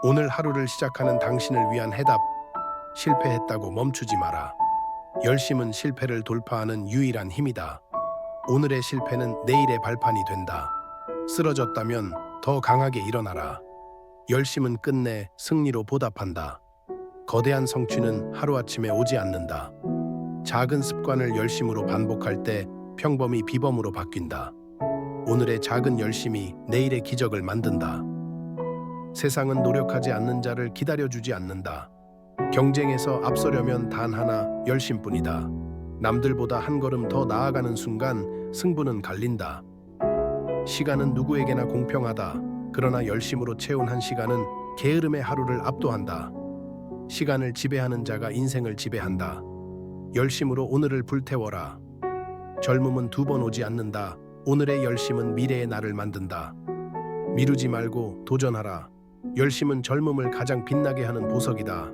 오늘 하루를 시작하는 당신을 위한 해답. 실패했다고 멈추지 마라. 열심은 실패를 돌파하는 유일한 힘이다. 오늘의 실패는 내일의 발판이 된다. 쓰러졌다면 더 강하게 일어나라. 열심은 끝내 승리로 보답한다. 거대한 성취는 하루아침에 오지 않는다. 작은 습관을 열심으로 반복할 때 평범이 비범으로 바뀐다. 오늘의 작은 열심이 내일의 기적을 만든다. 세상은 노력하지 않는 자를 기다려주지 않는다. 경쟁에서 앞서려면 단 하나 열심뿐이다. 남들보다 한 걸음 더 나아가는 순간 승부는 갈린다. 시간은 누구에게나 공평하다. 그러나 열심으로 채운 한 시간은 게으름의 하루를 압도한다. 시간을 지배하는 자가 인생을 지배한다. 열심으로 오늘을 불태워라. 젊음은 두 번 오지 않는다. 오늘의 열심은 미래의 나를 만든다. 미루지 말고 도전하라. 열심은 젊음을 가장 빛나게 하는 보석이다.